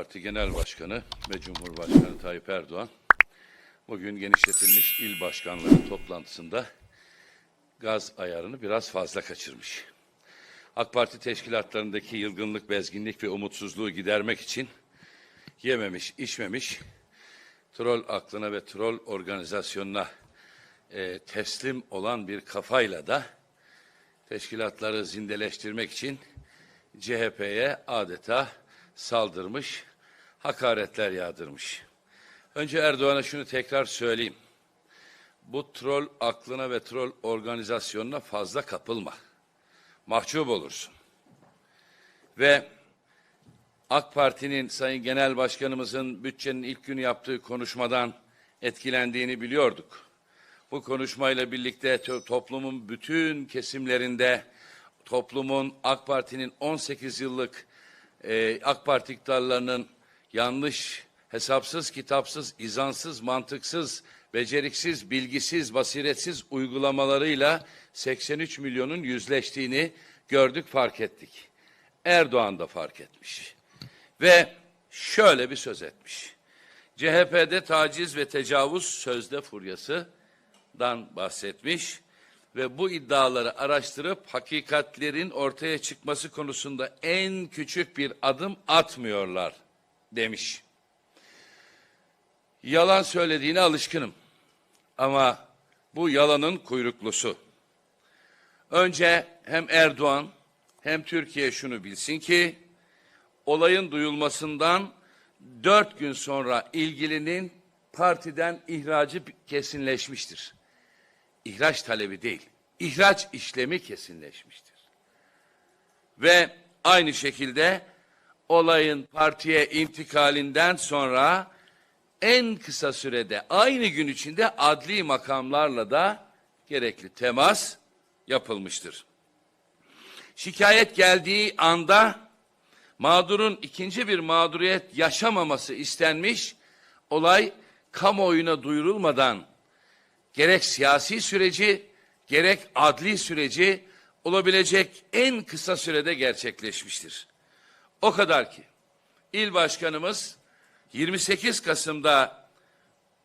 Parti Genel Başkanı ve Cumhurbaşkanı Tayyip Erdoğan bugün genişletilmiş il başkanları toplantısında gaz ayarını biraz fazla kaçırmış. AK Parti teşkilatlarındaki yılgınlık, bezginlik ve umutsuzluğu gidermek için yememiş, içmemiş, troll aklına ve troll organizasyonuna e, teslim olan bir kafayla da teşkilatları zindeleştirmek için CHP'ye adeta saldırmış, hakaretler yağdırmış. Önce Erdoğan'a şunu tekrar söyleyeyim. Bu troll aklına ve troll organizasyonuna fazla kapılma. Mahcup olursun. Ve AK Parti'nin Sayın Genel Başkanımızın bütçenin ilk günü yaptığı konuşmadan etkilendiğini biliyorduk. Bu konuşmayla birlikte to- toplumun bütün kesimlerinde toplumun AK Parti'nin 18 yıllık e, AK Parti iktidarlarının yanlış, hesapsız, kitapsız, izansız, mantıksız, beceriksiz, bilgisiz, basiretsiz uygulamalarıyla 83 milyonun yüzleştiğini gördük, fark ettik. Erdoğan da fark etmiş. Ve şöyle bir söz etmiş. CHP'de taciz ve tecavüz sözde furyasından bahsetmiş ve bu iddiaları araştırıp hakikatlerin ortaya çıkması konusunda en küçük bir adım atmıyorlar demiş. Yalan söylediğine alışkınım ama bu yalanın kuyruklusu. Önce hem Erdoğan hem Türkiye şunu bilsin ki olayın duyulmasından dört gün sonra ilgilinin partiden ihracı kesinleşmiştir. İhraç talebi değil, ihraç işlemi kesinleşmiştir. Ve aynı şekilde olayın partiye intikalinden sonra en kısa sürede aynı gün içinde adli makamlarla da gerekli temas yapılmıştır. Şikayet geldiği anda mağdurun ikinci bir mağduriyet yaşamaması istenmiş, olay kamuoyuna duyurulmadan gerek siyasi süreci gerek adli süreci olabilecek en kısa sürede gerçekleşmiştir. O kadar ki il başkanımız 28 Kasım'da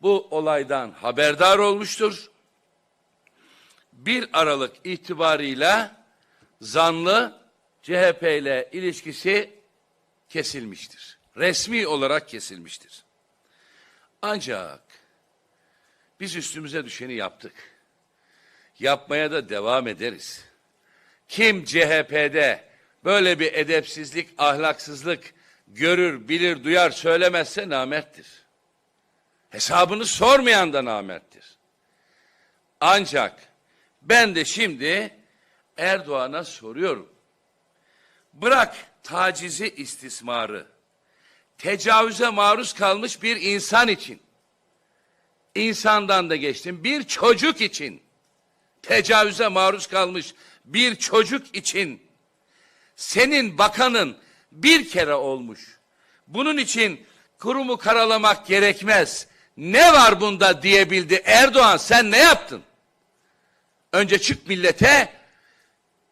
bu olaydan haberdar olmuştur. 1 Aralık itibarıyla zanlı CHP ile ilişkisi kesilmiştir. Resmi olarak kesilmiştir. Ancak biz üstümüze düşeni yaptık. Yapmaya da devam ederiz. Kim CHP'de böyle bir edepsizlik, ahlaksızlık görür, bilir, duyar, söylemezse namerttir. Hesabını sormayan da namerttir. Ancak ben de şimdi Erdoğan'a soruyorum. Bırak tacizi, istismarı, tecavüze maruz kalmış bir insan için, insandan da geçtim, bir çocuk için, tecavüze maruz kalmış bir çocuk için, senin bakanın bir kere olmuş. Bunun için kurumu karalamak gerekmez. Ne var bunda diyebildi Erdoğan sen ne yaptın? Önce çık millete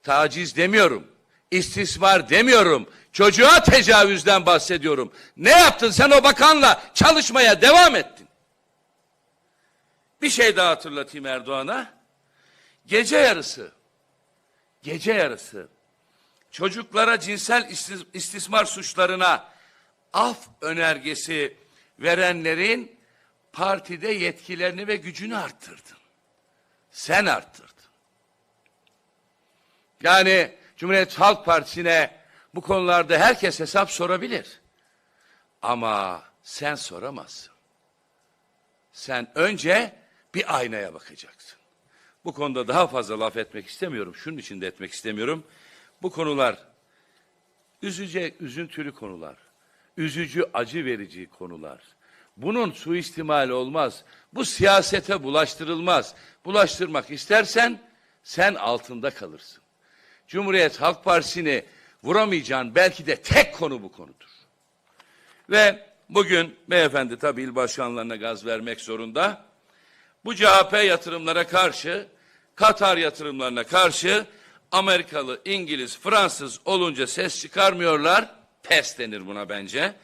taciz demiyorum. istismar demiyorum. Çocuğa tecavüzden bahsediyorum. Ne yaptın sen o bakanla çalışmaya devam ettin. Bir şey daha hatırlatayım Erdoğan'a. Gece yarısı, gece yarısı çocuklara cinsel istis- istismar suçlarına af önergesi verenlerin partide yetkilerini ve gücünü arttırdın. Sen arttırdın. Yani Cumhuriyet Halk Partisi'ne bu konularda herkes hesap sorabilir. Ama sen soramazsın. Sen önce bir aynaya bakacaksın. Bu konuda daha fazla laf etmek istemiyorum. Şunun için de etmek istemiyorum. Bu konular üzücü, üzüntülü konular. Üzücü, acı verici konular. Bunun suistimali olmaz. Bu siyasete bulaştırılmaz. Bulaştırmak istersen sen altında kalırsın. Cumhuriyet Halk Partisi'ni vuramayacağın belki de tek konu bu konudur. Ve bugün beyefendi tabii il başkanlarına gaz vermek zorunda. Bu CHP yatırımlara karşı, Katar yatırımlarına karşı Amerikalı, İngiliz, Fransız olunca ses çıkarmıyorlar. Pes denir buna bence.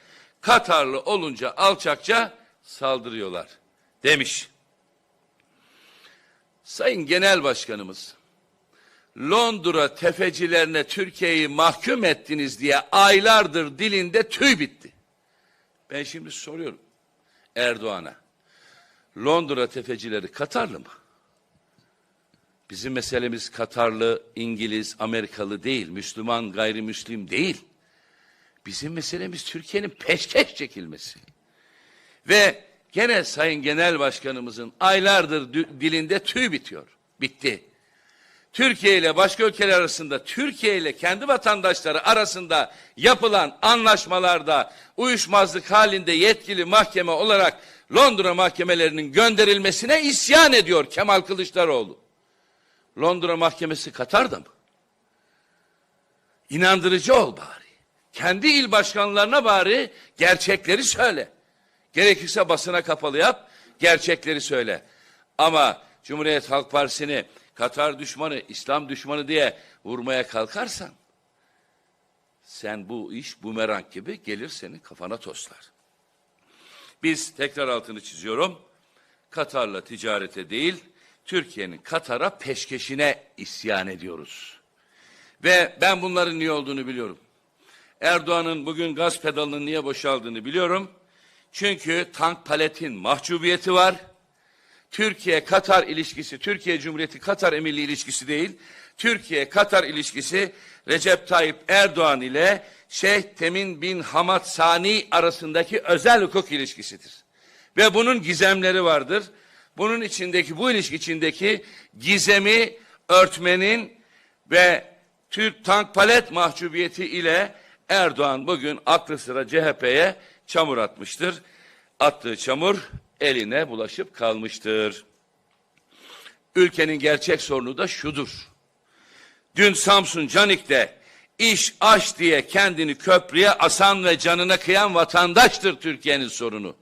Katarlı olunca alçakça saldırıyorlar demiş. Sayın Genel Başkanımız, Londra tefecilerine Türkiye'yi mahkum ettiniz diye aylardır dilinde tüy bitti. Ben şimdi soruyorum Erdoğan'a. Londra tefecileri Katarlı mı? Bizim meselemiz Katarlı, İngiliz, Amerikalı değil, Müslüman, gayrimüslim değil. Bizim meselemiz Türkiye'nin peşkeş çekilmesi. Ve gene Sayın Genel Başkanımızın aylardır dilinde tüy bitiyor. Bitti. Türkiye ile başka ülkeler arasında, Türkiye ile kendi vatandaşları arasında yapılan anlaşmalarda uyuşmazlık halinde yetkili mahkeme olarak Londra mahkemelerinin gönderilmesine isyan ediyor Kemal Kılıçdaroğlu. Londra mahkemesi Katar'da mı? İnandırıcı ol bari. Kendi il başkanlarına bari gerçekleri söyle. Gerekirse basına kapalı yap, gerçekleri söyle. Ama Cumhuriyet Halk Partisi'ni Katar düşmanı, İslam düşmanı diye vurmaya kalkarsan sen bu iş bumerang gibi gelir senin kafana toslar. Biz tekrar altını çiziyorum. Katar'la ticarete değil, Türkiye'nin Katar'a peşkeşine isyan ediyoruz. Ve ben bunların niye olduğunu biliyorum. Erdoğan'ın bugün gaz pedalının niye boşaldığını biliyorum. Çünkü tank paletin mahcubiyeti var. Türkiye-Katar ilişkisi, Türkiye Cumhuriyeti Katar Emirliği ilişkisi değil. Türkiye-Katar ilişkisi Recep Tayyip Erdoğan ile Şeyh Temin bin Hamad Sani arasındaki özel hukuk ilişkisidir. Ve bunun gizemleri vardır. Bunun içindeki, bu ilişki içindeki gizemi örtmenin ve Türk tank palet mahcubiyeti ile Erdoğan bugün aklı sıra CHP'ye çamur atmıştır. Attığı çamur eline bulaşıp kalmıştır. Ülkenin gerçek sorunu da şudur. Dün Samsun Canik'te iş aş diye kendini köprüye asan ve canına kıyan vatandaştır Türkiye'nin sorunu.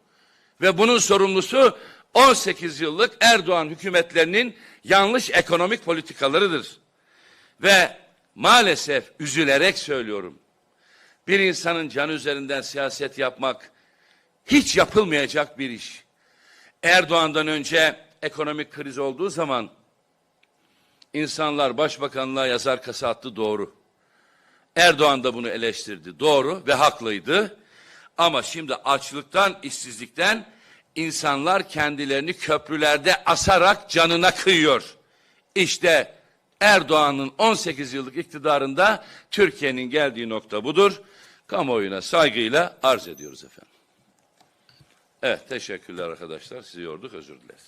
Ve bunun sorumlusu 18 yıllık Erdoğan hükümetlerinin yanlış ekonomik politikalarıdır. Ve maalesef üzülerek söylüyorum. Bir insanın canı üzerinden siyaset yapmak hiç yapılmayacak bir iş. Erdoğan'dan önce ekonomik kriz olduğu zaman insanlar başbakanlığa yazar kasa attı doğru. Erdoğan da bunu eleştirdi doğru ve haklıydı. Ama şimdi açlıktan, işsizlikten insanlar kendilerini köprülerde asarak canına kıyıyor. İşte Erdoğan'ın 18 yıllık iktidarında Türkiye'nin geldiği nokta budur. Kamuoyuna saygıyla arz ediyoruz efendim. Evet teşekkürler arkadaşlar. Sizi yorduk özür dileriz.